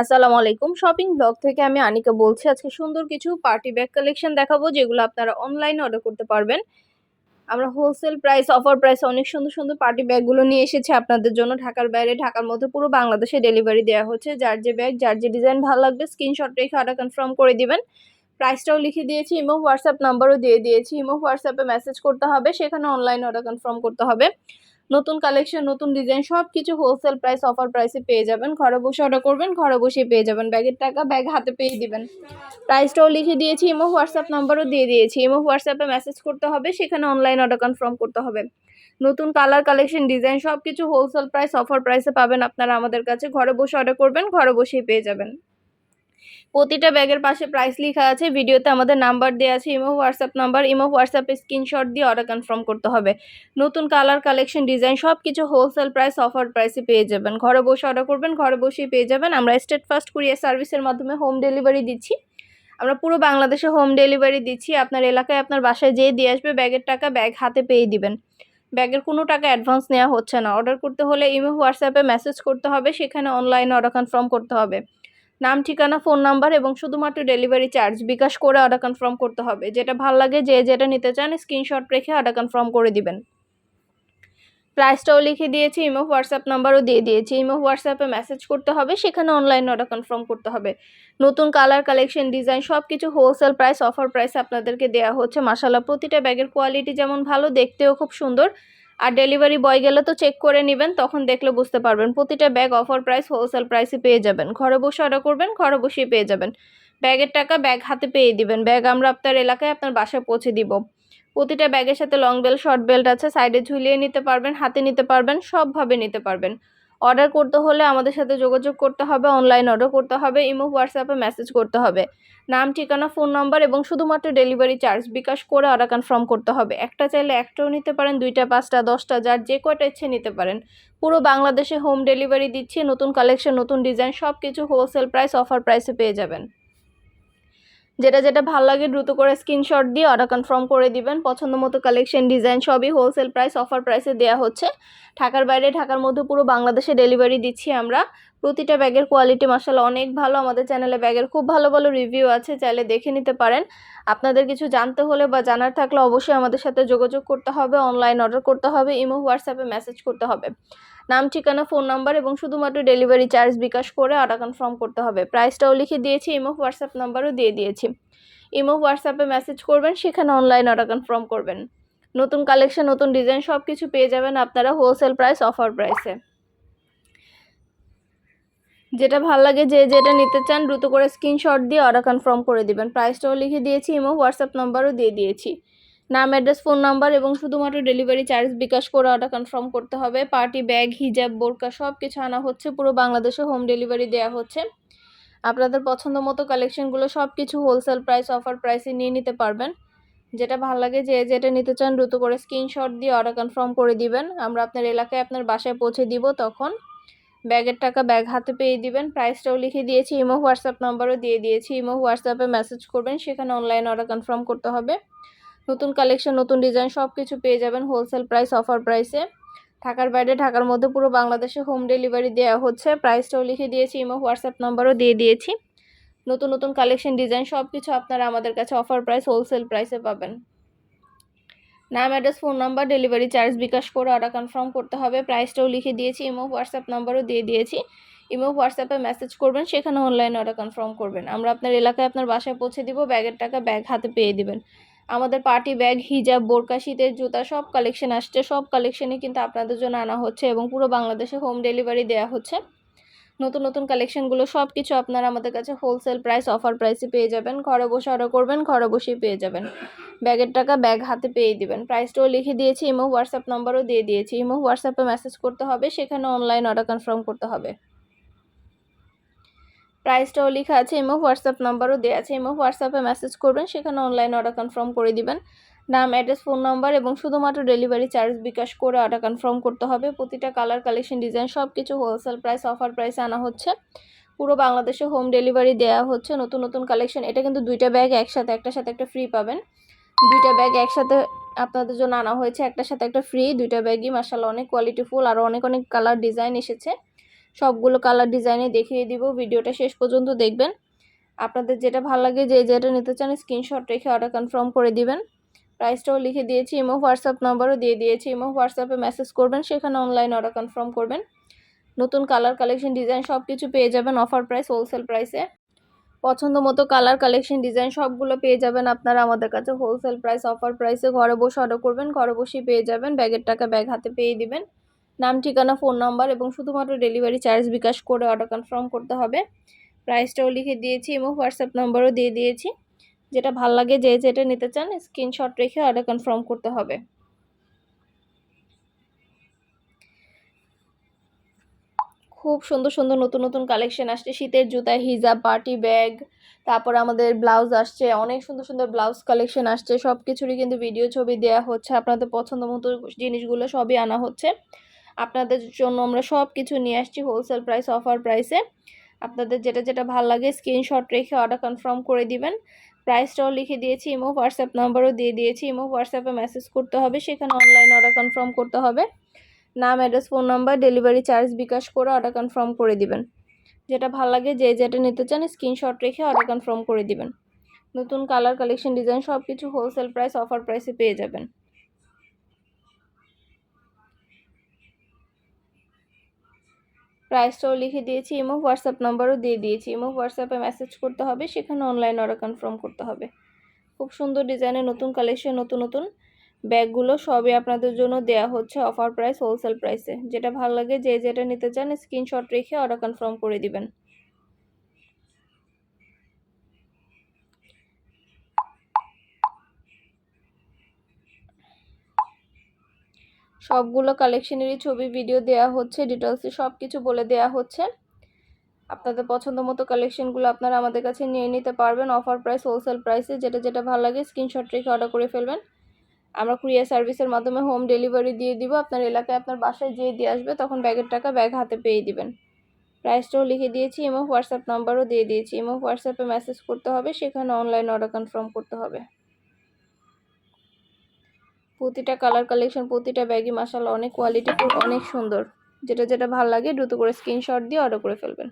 আসসালামু আলাইকুম। Shopping blog থেকে আমি আনিকা বলছি, আজকে সুন্দর কিছু পার্টি ব্যাগ কালেকশন দেখাবো, যেগুলো আপনারা অনলাইনে অর্ডার করতে পারবেন। আমরা হোলসেল প্রাইস অফার প্রাইস অনেক সুন্দর সুন্দর পার্টি ব্যাগগুলো নিয়ে এসেছি আপনাদের জন্য। ঢাকার বাইরে, ঢাকার মধ্যে পুরো বাংলাদেশে ডেলিভারি দেওয়া হচ্ছে। যার যে ব্যাগ যার যে ডিজাইন ভালো লাগবে স্ক্রিনশট রেখে অর্ডার কনফার্ম করে দিবেন। প্রাইসটাও লিখে দিয়েছি ইমো হোয়াটসঅ্যাপ নাম্বারও দিয়ে দিয়েছি। ইমো হোয়াটসঅ্যাপে মেসেজ করতে হবে, সেখানে অনলাইন অর্ডার কনফার্ম করতে হবে। নতুন কালেকশন নতুন ডিজাইন সব কিছু হোলসেল প্রাইস অফার প্রাইসে পেয়ে যাবেন। ঘরে বসে অর্ডার করবেন, ঘরে বসেই পেয়ে যাবেন। ব্যাগের টাকা ব্যাগ হাতে পেয়ে দিবেন। প্রাইসটাও লিখে দিয়েছি ইমো হোয়াটসঅ্যাপ নাম্বারও দিয়ে দিয়েছি। ইমো হোয়াটসঅ্যাপে মেসেজ করতে হবে, সেখানে অনলাইন অর্ডার কনফার্ম করতে হবে। নতুন কালার কালেকশন ডিজাইন সব কিছু হোলসেল প্রাইস অফার প্রাইসে পাবেন আপনারা আমাদের কাছে। ঘরে বসে অর্ডার করবেন, ঘরে বসেই পেয়ে যাবেন। প্রতিটা ব্যাগের পাশে প্রাইস লেখা আছে, ভিডিওতে আমাদের নাম্বার দেওয়া আছে, ইমো হোয়াটসঅ্যাপ নাম্বার ইমো হোয়াটসঅ্যাপে স্ক্রিনশট দিয়ে অর্ডার কনফার্ম করতে হবে। নতুন কালার কালেকশন ডিজাইন সব কিছু হোলসেল প্রাইস অফার প্রাইসে পেয়ে যাবেন। ঘরে বসে অর্ডার করবেন, ঘরে বসেই পেয়ে যাবেন। আমরা স্টেট ফার্স্ট কুরিয়ার সার্ভিসের মাধ্যমে হোম ডেলিভারি দিচ্ছি। আমরা পুরো বাংলাদেশে হোম ডেলিভারি দিচ্ছি। আপনার এলাকায় আপনার বাসায় যেয়ে দিয়ে আসবে, ব্যাগের টাকা ব্যাগ হাতে পেয়ে দিবেন। ব্যাগের কোনো টাকা অ্যাডভান্স নেওয়া হচ্ছে না। অর্ডার করতে হলে ইমো হোয়াটসঅ্যাপে মেসেজ করতে হবে, সেখানে অনলাইনে অর্ডার কনফার্ম করতে হবে। নাম, ঠিকানা ফোন নাম্বার এবং শুধুমাত্র ডেলিভারি চার্জ বিকাশ করে অর্ডার কনফার্ম করতে হবে। যেটা ভালো লাগে, যে যেটা নিতে চান স্ক্রিনশট রেখে অর্ডার কনফার্ম করে দিবেন। প্রাইসটাও লিখে দিয়েছি ইমো হোয়াটসঅ্যাপ নাম্বারও দিয়ে দিয়েছি। ইমো হোয়াটসঅ্যাপে মেসেজ করতে হবে, সেখানে অনলাইন অর্ডার কনফার্ম করতে হবে। নতুন কালার কালেকশন ডিজাইন সব কিছু হোলসেল প্রাইস অফার প্রাইস আপনাদেরকে দেওয়া হচ্ছে। মাসাল্লাহ প্রতিটা ব্যাগের কোয়ালিটি যেমন ভালো, দেখতেও খুব সুন্দর। আর ডেলিভারি বয় গেলে তো চেক করে নেবেন, তখন দেখলে বুঝতে পারবেন। প্রতিটা ব্যাগ অফার প্রাইস হোলসেল প্রাইসে পেয়ে যাবেন। ঘরে বসে অর্ডার করবেন, ঘরে বসেই পেয়ে যাবেন। ব্যাগের টাকা ব্যাগ হাতে পেয়ে দিবেন। ব্যাগ আমরা আপনার এলাকায় আপনার বাসায় পৌঁছে দিব। প্রতিটা ব্যাগের সাথে লং বেল্ট শর্ট বেল্ট আছে। সাইডে ঝুলিয়ে নিতে পারবেন, হাতে নিতে পারবেন, সবভাবে নিতে পারবেন। অর্ডার করতে হলে আমাদের সাথে যোগাযোগ করতে হবে অনলাইন অর্ডার করতে হবে, ইমো হোয়াটসঅ্যাপে মেসেজ করতে হবে। নাম, ঠিকানা ফোন নম্বর এবং শুধুমাত্র ডেলিভারি চার্জ বিকাশ করে অর্ডার কনফার্ম করতে হবে। একটা চাইলে একটাও নিতে পারেন, দুইটা, পাঁচটা, দশটা, যার যে কয়টা ইচ্ছে নিতে পারেন। পুরো বাংলাদেশে হোম ডেলিভারি দিচ্ছি, নতুন কালেকশন নতুন ডিজাইন সব কিছু হোলসেল প্রাইস অফার প্রাইসে পেয়ে যাবেন। যেটা যেটা ভালো লাগে দ্রুত করে স্ক্রিনশট দিয়ে অর্ডার কনফার্ম করে দিবেন। পছন্দ মতো কালেকশন ডিজাইন সবই হোলসেল প্রাইস অফার প্রাইসে দেওয়া হচ্ছে। ঢাকার বাইরে, ঢাকার মধ্যে পুরো বাংলাদেশে ডেলিভারি দিচ্ছি আমরা। প্রতিটা ব্যাগের কোয়ালিটি মাসাল অনেক ভালো। আমাদের চ্যানেলে ব্যাগের খুব ভালো ভালো রিভিউ আছে, চাইলে দেখে নিতে পারেন। আপনাদের কিছু জানতে হলে বা জানার থাকলে অবশ্যই আমাদের সাথে যোগাযোগ করতে হবে অনলাইন অর্ডার করতে হবে, ইমো, হোয়াটসঅ্যাপে মেসেজ করতে হবে। নাম, ঠিকানা ফোন নাম্বার এবং শুধুমাত্র ডেলিভারি চার্জ বিকাশ করে অর্ডার কনফার্ম করতে হবে। প্রাইসটাও লিখে দিয়েছি, ইমো, হোয়াটসঅ্যাপ নাম্বারও দিয়ে দিয়েছি। ইমো, হোয়াটসঅ্যাপে মেসেজ করবেন, সেখানে অনলাইন অর্ডার কনফার্ম করবেন। নতুন কালেকশন নতুন ডিজাইন সব কিছু পেয়ে যাবেন আপনারা হোলসেল প্রাইস অফার প্রাইসে যেটা ভালো লাগে যে যেটা নিতে চান দ্রুত করে স্ক্রিনশট দিয়ে অর্ডার কনফার্ম করে দিবেন। প্রাইসটাও লিখে দিয়েছি এবং হোয়াটসঅ্যাপ নাম্বারও দিয়ে দিয়েছি। নাম অ্যাড্রেস ফোন নাম্বার এবং শুধুমাত্র ডেলিভারি চার্জ বিকাশ করে অর্ডার কনফার্ম করতে হবে। পার্টি ব্যাগ হিজাব বোরকা সব কিছু আনা হচ্ছে, পুরো বাংলাদেশে হোম ডেলিভারি দেওয়া হচ্ছে। আপনাদের পছন্দ মতো কালেকশনগুলো সব কিছু হোলসেল প্রাইস অফার প্রাইসে নিয়ে নিতে পারবেন। যেটা ভালো লাগে যে যেটা নিতে চান দ্রুত করে স্ক্রিনশট দিয়ে অর্ডার কনফার্ম করে দিবেন। আমরা আপনার এলাকায় আপনার বাসায় পৌঁছে দিব তখন। ব্যাগের টাকা ব্যাগ হাতে পেয়ে দিবেন। প্রাইসটাও লিখে দিয়েছি, ইমো হোয়াটসঅ্যাপ নাম্বারও দিয়ে দিয়েছি। ইমো হোয়াটসঅ্যাপে মেসেজ করবেন, সেখানে অনলাইন অর্ডার কনফার্ম করতে হবে। নতুন কালেকশন নতুন ডিজাইন সব কিছু পেয়ে যাবেন হোলসেল প্রাইস অফার প্রাইসে ঢাকার বাইরে, ঢাকার মধ্যে পুরো বাংলাদেশে হোম ডেলিভারি দেওয়া হচ্ছে। প্রাইসটাও লিখে দিয়েছি, ইমো হোয়াটসঅ্যাপ নাম্বারও দিয়ে দিয়েছি। নতুন নতুন কালেকশন ডিজাইন সব কিছু আপনারা আমাদের কাছে অফার প্রাইস হোলসেল প্রাইসে পাবেন। নাম, address, phone number, delivery charge, bKash করে অর্ডার কনফার্ম করতে হবে। প্রাইসটাও লিখে দিয়েছি, ইমো, হোয়াটসঅ্যাপ নাম্বারও দিয়ে দিয়েছি। ইমো, হোয়াটসঅ্যাপে মেসেজ করবেন, সেখানে অনলাইন অর্ডার কনফার্ম করবেন। আমরা আপনার এলাকায় আপনার বাসায় পৌঁছে দিব, ব্যাগের টাকা ব্যাগ হাতে পেয়ে দিবেন। আমাদের পার্টি ব্যাগ হিজাব বোরকা, শীতের জুতা, সব কালেকশন আসছে। সব কালেকশনই কিন্তু আপনাদের জন্য আনা হচ্ছে এবং পুরো বাংলাদেশে হোম ডেলিভারি দেওয়া হচ্ছে। নতুন নতুন কালেকশনগুলো সব কিছু আপনারা আমাদের কাছে হোলসেল প্রাইস অফার প্রাইসে পেয়ে যাবেন। ঘরে বসে অর্ডার করবেন, ঘরে বসেই পেয়ে যাবেন। ব্যাগের টাকা ব্যাগ হাতে পেয়ে দিবেন। প্রাইসটাও লিখে দিয়েছি, ইমো হোয়াটসঅ্যাপ নাম্বারও দিয়ে দিয়েছি। ইমো হোয়াটসঅ্যাপে মেসেজ করতে হবে সেখানে অনলাইন অর্ডার কনফার্ম করতে হবে। প্রাইসটাও লেখা আছে, ইমো হোয়াটসঅ্যাপ নাম্বারও দেওয়া আছে। ইমো হোয়াটসঅ্যাপে মেসেজ করবেন সেখানে অনলাইন অর্ডার কনফার্ম করে দিবেন। নাম, অ্যাড্রেস, ফোন নাম্বার এবং শুধুমাত্র ডেলিভারি চার্জ বিকাশ করে অর্ডার কনফার্ম করতে হবে। প্রতিটা কালার, কালেকশন, ডিজাইন সব কিছু হোলসেল প্রাইস, অফার প্রাইসে আনা হচ্ছে। পুরো বাংলাদেশে হোম ডেলিভারি দেওয়া হচ্ছে। নতুন নতুন কালেকশন, এটা কিন্তু দুইটা ব্যাগ একসাথে, একটার সাথে একটা ফ্রি পাবেন। দুইটা ব্যাগ একসাথে আপনাদের জন্য আনা হয়েছে, একটার সাথে একটা ফ্রি। দুইটা ব্যাগই মার্শাল অনেক কোয়ালিটিফুল আরও অনেক অনেক কালার ডিজাইন এসেছে। সবগুলো কালার ডিজাইনে দেখিয়ে দিব, ভিডিওটা শেষ পর্যন্ত দেখবেন। আপনাদের যেটা ভালো লাগে, যে যেটা নিতে চান, স্ক্রিনশট রেখে অর্ডার কনফার্ম করে দিবেন। প্রাইসটাও লিখে দিয়েছি ইমো হোয়াটসঅ্যাপ নাম্বারও দিয়ে দিয়েছি ইমো হোয়াটসঅ্যাপে মেসেজ করবেন, সেখানে অনলাইন অর্ডার কনফার্ম করবেন। নতুন কালার কালেকশন ডিজাইন সব কিছু পেয়ে যাবেন অফার প্রাইস হোলসেল প্রাইসে পছন্দ মতো কালার কালেকশন ডিজাইন সবগুলো পেয়ে যাবেন আপনারা আমাদের কাছে হোলসেল প্রাইস অফার প্রাইসে ঘরে বসে অর্ডার করবেন, ঘরে বসেই পেয়ে যাবেন, ব্যাগের টাকা ব্যাগ হাতে পেয়ে দিবেন। নাম, ঠিকানা ফোন নাম্বার এবং শুধুমাত্র ডেলিভারি চার্জ বিকাশ করে অর্ডার কনফার্ম করতে হবে। প্রাইসটাও লিখে দিয়েছি এবং হোয়াটসঅ্যাপ নাম্বারও দিয়ে দিয়েছি। যেটা ভালো লাগে যে যেটা নিতে চান স্ক্রিনশট রেখে অর্ডার কনফার্ম করতে হবে। খুব সুন্দর সুন্দর নতুন নতুন কালেকশন আসছে। শীতের জুতা, হিজাব পার্টি ব্যাগ তারপর আমাদের ব্লাউজ আসছে। অনেক সুন্দর সুন্দর ব্লাউজ কালেকশন আসছে। সব কিছুরই কিন্তু ভিডিও ছবি দেওয়া হচ্ছে। আপনাদের পছন্দ মতো জিনিসগুলো সবই আনা হচ্ছে। আপনাদের জন্য আমরা সব কিছু নিয়ে আসছি হোলসেল প্রাইস অফার প্রাইসে আপনাদের যেটা যেটা ভালো লাগে স্ক্রিনশট রেখে অর্ডার কনফার্ম করে দিবেন। প্রাইসটাও লিখে দিয়েছি, ইমো, হোয়াটসঅ্যাপ নাম্বারও দিয়ে দিয়েছি, ইমো, হোয়াটসঅ্যাপে মেসেজ করতে হবে, সেখানে অনলাইন অর্ডার কনফার্ম করতে হবে। নাম address phone number delivery charge bKash করে অর্ডার কনফার্ম করে দিবেন। যেটা ভালো লাগে, যে যেটা নিতে চান স্ক্রিনশট রেখে অর্ডার কনফার্ম করে দিবেন। নতুন কালার কালেকশন ডিজাইন সব কিছু হোলসেল প্রাইস অফার প্রাইসে পেয়ে যাবেন। প্রাইসটাও লিখে দিয়েছি ইমো হোয়াটসঅ্যাপ নাম্বারও দিয়ে দিয়েছি। ইমো হোয়াটসঅ্যাপে মেসেজ করতে হবে, সেখানে অনলাইন অর্ডার কনফার্ম করতে হবে। খুব সুন্দর ডিজাইনের নতুন কালেকশন নতুন নতুন ব্যাগগুলো সবই আপনাদের জন্য দেয়া হচ্ছে অফার প্রাইস হোলসেল প্রাইসে যেটা ভালো লাগে, যে যেটা নিতে চান স্ক্রিনশট রেখে অর্ডার কনফার্ম করে দিবেন। সবগুলো কালেকশনেরই ছবি ভিডিও দেওয়া হচ্ছে ডিটেলসে সব কিছু বলে দেওয়া হচ্ছে। আপনাদের পছন্দ মতো কালেকশনগুলো আপনারা আমাদের কাছে নিয়ে নিতে পারবেন। অফার প্রাইস হোলসেল প্রাইসে যেটা যেটা ভালো লাগে স্ক্রিনশট রেখে অর্ডার করে ফেলবেন। আমরা কুরিয়ার সার্ভিসের মাধ্যমে হোম ডেলিভারি দিয়ে দিব। আপনার এলাকায় আপনার বাসায় যেয়ে দিয়ে আসবে, তখন ব্যাগের টাকা ব্যাগ হাতে পেয়ে দিবেন। প্রাইসটাও লিখে দিয়েছি এবং হোয়াটসঅ্যাপ নাম্বারও দিয়ে দিয়েছি। এবং হোয়াটসঅ্যাপে মেসেজ করতে হবে, সেখানে অনলাইন অর্ডার কনফার্ম করতে হবে। প্রতিটা কালার কালেকশন প্রতিটা ব্যাগই মাসাল্লাহ অনেক কোয়ালিটি অনেক সুন্দর। যেটা যেটা ভালো লাগে, দ্রুত করে স্ক্রিনশট দিয়ে অর্ডার করে ফেলবেন।